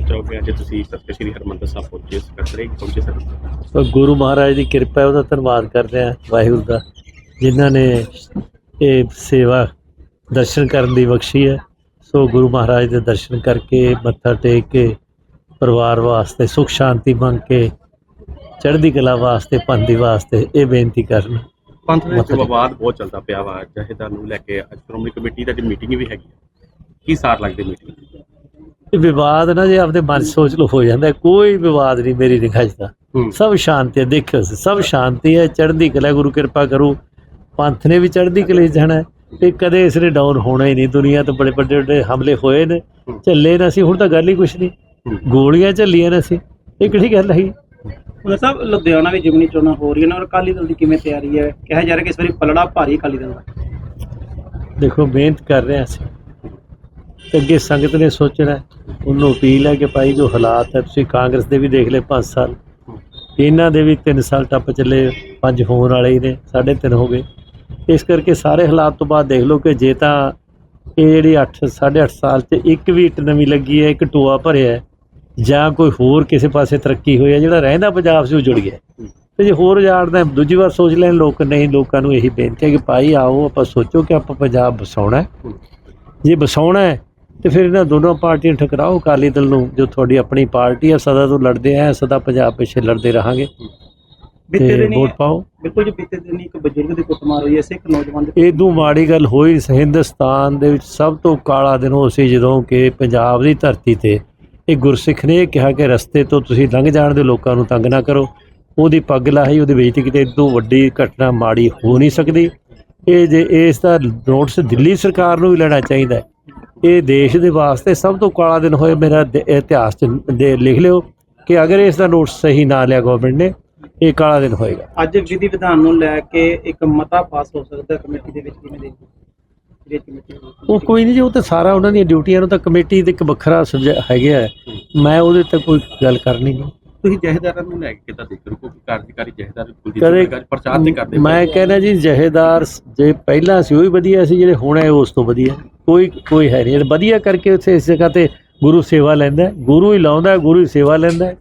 ਚਾਹੋਗੇ ਅੱਜ ਤੁਸੀਂ ਸਤਿ ਸ਼੍ਰੀ ਹਰਮੰਦਰ ਸਾਹਿਬ ਪਹੁੰਚੇ ਸਕੱਤਰੇ ਪਹੁੰਚੇ ਸਰ? ਪਰ ਗੁਰੂ ਮਹਾਰਾਜ ਦੀ ਕਿਰਪਾ ਹੈ ਉਹਦਾ ਧੰਨਵਾਦ ਕਰਦੇ ਆ ਵਾਹਿਗੁਰੂ ਦਾ ਜਿਨ੍ਹਾਂ ਨੇ ਇਹ ਸੇਵਾ ਦਰਸ਼ਨ ਕਰਨ ਦੀ ਬਖਸ਼ੀ ਹੈ। ਸੋ ਗੁਰੂ ਮਹਾਰਾਜ ਦੇ ਦਰਸ਼ਨ ਕਰਕੇ ਮੱਥਾ ਟੇਕ ਕੇ ਪਰਿਵਾਰ ਵਾਸਤੇ ਸੁਖ ਸ਼ਾਂਤੀ ਮੰਗ ਕੇ ਚੜ੍ਹਦੀ ਕਲਾ ਵਾਸਤੇ ਪੰਥ ਵਾਸਤੇ ਇਹ ਬੇਨਤੀ ਕਰਨ। ਪੰਥ ਦੇ ਵਿੱਚ ਵਿਵਾਦ ਬਹੁਤ ਚੱਲਦਾ ਪਿਆ ਵਾ। ਜਹੇਦਾਰ ਨੂੰ ਲੈ ਕੇ ਅੱਜ ਸ਼੍ਰੋਮਣੀ ਕਮੇਟੀ ਦਾ ਅੱਜ ਮੀਟਿੰਗ ਵੀ ਹੈਗੀ ਕੀ ਸਾਰ ਲੱਗਦੇ ਮੀਟਿੰਗ ਇਹ ਵਿਵਾਦ ਨਾ ਜੇ ਆਪਦੇ ਮਨ ਸੋਚ ਲੋ ਹੋ ਜਾਂਦਾ। ਕੋਈ ਵਿਵਾਦ ਨਹੀਂ ਮੇਰੀ ਨਿਗਾਹ 'ਚ ਤਾਂ। ਸਭ ਸ਼ਾਂਤੀ ਹੈ ਦੇਖਿਓ ਤੁਸੀਂ, ਸਭ ਸ਼ਾਂਤੀ ਹੈ ਚੜ੍ਹਦੀ ਕਲਾ ਗੁਰੂ ਕਿਰਪਾ ਕਰੂ। ਪੰਥ ਨੇ ਵੀ ਚੜ੍ਹਦੀ ਕਲੇ ਜਾਣਾ ਤੇ ਕਦੇ ਇਸ ਨੇ ਡਾਊਨ ਹੋਣਾ ਹੀ ਨਹੀਂ ਦੁਨੀਆ ਤੋਂ ਬੜੇ ਵੱਡੇ ਵੱਡੇ ਹਮਲੇ ਹੋਏ ਨੇ। ਝੱਲੇ ਨਾ ਸੀ ਹੁਣ ਤਾਂ ਗੱਲ ਹੀ ਕੁਛ ਨਹੀਂ। ਗੋਲੀਆਂ ਝੱਲੀਆਂ ਨਾ ਸੀ ਇਹ ਕਿਹੜੀ ਗੱਲ ਹੈ? ਉਹਨਾਂ ਸਾਹਿਬ ਲੁਧਿਆਣਾ ਵਿੱਚ ਜਿਮਨੀ ਚੋਣਾਂ ਹੋ ਰਹੀਆਂ ਨੇ ਔਰ ਅਕਾਲੀ ਦਲ ਦੀ ਕਿਵੇਂ ਤਿਆਰੀ ਹੈ? ਕਿਹਾ ਜਾ ਰਿਹਾ ਕਿ ਇਸ ਵਾਰੀ ਪਲੜਾ ਭਾਰੀ ਅਕਾਲੀ ਦਲ ਦਾ। ਦੇਖੋ ਮਿਹਨਤ ਕਰ ਰਹੇ ਹਾਂ ਅਸੀਂ। ਤੇ ਅੱਗੇ ਸੰਗਤ ਨੇ ਸੋਚਣਾ ਹੈ। ਉਹਨੂੰ ਅਪੀਲ ਹੈ ਕਿ ਭਾਈ ਜੋ ਹਾਲਾਤ ਹੈ ਤੁਸੀਂ ਕਾਂਗਰਸ ਦੇ ਵੀ ਦੇਖ ਲਏ 5 ਸਾਲ। ਇਹਨਾਂ ਦੇ ਵੀ 3 ਸਾਲ ਟੱਪ ਚੱਲੇ 5 ਹੋਣ ਵਾਲੇ ਹੀ ਨੇ 3.5 ਹੋ ਗਏ। ਇਸ ਕਰਕੇ ਸਾਰੇ ਹਾਲਾਤ ਤੋਂ ਬਾਅਦ ਦੇਖ ਲਓ ਕਿ ਜੇ ਤਾਂ ਇਹ ਜਿਹੜੀ 8 8.5 ਸਾਲ 'ਚ ਇੱਕ ਵੀ ਇੱਟ ਨਵੀਂ ਲੱਗੀ ਹੈ ਇੱਕ ਟੋਆ ਭਰਿਆ ਹੈ, ਜਾਂ ਕੋਈ ਹੋਰ ਕਿਸੇ ਪਾਸੇ ਤਰੱਕੀ ਹੋਈ ਹੈ ਜਿਹੜਾ ਰਹਿੰਦਾ ਪੰਜਾਬ ਸੀ ਉਹ ਜੁੜ ਗਿਆ। ਤੇ ਜੇ ਹੋਰ ਉਜਾੜਦਾ ਦੂਜੀ ਵਾਰ ਸੋਚ ਲੈਣ ਲੋਕ ਨਹੀਂ ਲੋਕਾਂ ਨੂੰ ਇਹੀ ਬੇਨਤੀ ਹੈ ਕਿ ਭਾਈ ਆਓ ਆਪਾਂ ਸੋਚੋ ਕਿ ਆਪਾਂ ਪੰਜਾਬ ਵਸਾਉਣਾ ਹੈ। ਜੇ ਵਸਾਉਣਾ ਹੈ ਤੇ ਫਿਰ ਇਹਨਾਂ ਦੋਨੋਂ ਪਾਰਟੀਆਂ ਠਕਰਾਓ ਅਕਾਲੀ ਦਲ ਨੂੰ ਜੋ ਤੁਹਾਡੀ ਆਪਣੀ ਪਾਰਟੀ ਹੈ ਸਦਾ ਤੋਂ ਲੜਦੇ ਆ ਸਦਾ ਪੰਜਾਬ ਪਿੱਛੇ ਲੜਦੇ ਰਹਾਂਗੇ। ਬੀਤੇ ਦਿਨੀ ਵੋਟ ਪਾਓ। ਬਿਲਕੁਲ ਜੀ ਬੀਤੇ ਦਿਨ ਇੱਕ ਬਜ਼ੁਰਗ ਦੀ ਕੁੱਟਮਾਰ ਹੋਈ ਹੈ ਸਿੱਖ ਨੌਜਵਾਨ ਦੇ ਇਦੋਂ ਮਾੜੀ ਗੱਲ ਹੋਈ ਹਿੰਦੁਸਤਾਨ ਦੇ ਵਿੱਚ ਸਭ ਤੋਂ ਕਾਲਾ ਦਿਨ ਉਹ ਸੀ ਜਦੋਂ ਕਿ ਪੰਜਾਬ ਦੀ ਧਰਤੀ ਤੇ ਇਹ ਗੁਰਸਿੱਖ ਨੇ ਕਿਹਾ ਕਿ ਰਸਤੇ ਤੋਂ ਤੁਸੀਂ ਲੰਘ ਜਾਣ ਦੇ ਲੋਕਾਂ ਨੂੰ ਤੰਗ ਨਾ ਕਰੋ। ਉਹਦੀ ਪੱਗ ਲਾਹੀ ਉਹਦੀ ਬੇਇੱਜ਼ਤੀ ਕਿਤੇ ਇਦੋਂ ਵੱਡੀ ਘਟਨਾ ਮਾੜੀ ਹੋ ਨਹੀਂ ਸਕਦੀ। ਇਹ ਜੇ ਇਸ ਦਾ ਨੋਟਿਸ ਦਿੱਲੀ ਸਰਕਾਰ ਨੂੰ ਵੀ ਲੈਣਾ ਚਾਹੀਦਾ ਹੈ। ਇਹ ਦੇਸ਼ ਦੇ ਵਾਸਤੇ ਸਭ ਤੋਂ ਕਾਲਾ ਦਿਨ ਹੋਏ ਮੇਰਾ ਇਤਿਹਾਸ ਚ ਦੇ ਲਿਖ ਲਿਓ ਕਿ ਅਗਰ ਇਸ ਦਾ ਨੋਟਿਸ ਸਹੀ ਨਾ ਲਿਆ ਗਵਰਨਮੈਂਟ ਨੇ ਇਹ ਕਾਲਾ ਦਿਨ ਹੋਏਗਾ। ਅੱਜ ਵਿਧੀ ਵਿਧਾਨ ਨੂੰ ਲੈ ਕੇ ਇੱਕ ਮਤਾ ਪਾਸ ਹੋ ਸਕਦਾ ਕਮੇਟੀ ਦੇ ਵਿੱਚ ਕਿਵੇਂ ਦੇਖਦੇ। ਉਹ ਕੋਈ ਨਹੀਂ ਜੀ ਉਹ ਤਾਂ ਸਾਰਾ ਉਹਨਾਂ ਦੀਆਂ ਡਿਊਟੀਆਂ ਨੂੰ ਤਾਂ ਕਮੇਟੀ ਦੇ ਇੱਕ ਵੱਖਰਾ ਹੈਗੇ ਮੈਂ ਉਹਦੇ ਤੇ ਕੋਈ ਗੱਲ ਕਰਨੀ ਨਹੀਂ। ਤੁਸੀਂ ਜਹੇਦਾਰਾਂ ਨੂੰ ਲੈ ਕੇ ਕਿੱਦਾਂ ਦੇਖ ਰਹੇ ਹੋ? ਕਿਉਂਕਿ ਕਾਰਜਕਾਰੀ ਜਹੇਦਾਰ ਕੁਲਦੀਪ ਸਿੰਘ ਪ੍ਰਚਾਰ ਤੇ ਕਰਦੇ ਮੈਂ ਕਹਿੰਦਾ ਜੀ ਜਹੇਦਾਰ ਜੇ ਪਹਿਲਾਂ ਸੀ ਉਹ ਵੀ ਵਧੀਆ ਸੀ ਜਿਹੜੇ ਹੁਣ ਹੈ ਉਸ ਤੋਂ ਵਧੀਆ। ਕੋਈ ਕੋਈ ਹੈ ਨਹੀਂ। ਜਿਹੜਾ ਵਧੀਆ ਕਰਕੇ ਉੱਥੇ ਇਸ ਜਗ੍ਹਾ ਤੇ ਗੁਰੂ ਸੇਵਾ ਲੈਂਦਾ ਗੁਰੂ ਹੀ ਲਾਉਂਦਾ ਗੁਰੂ ਹੀ ਸੇਵਾ ਲੈਂਦਾ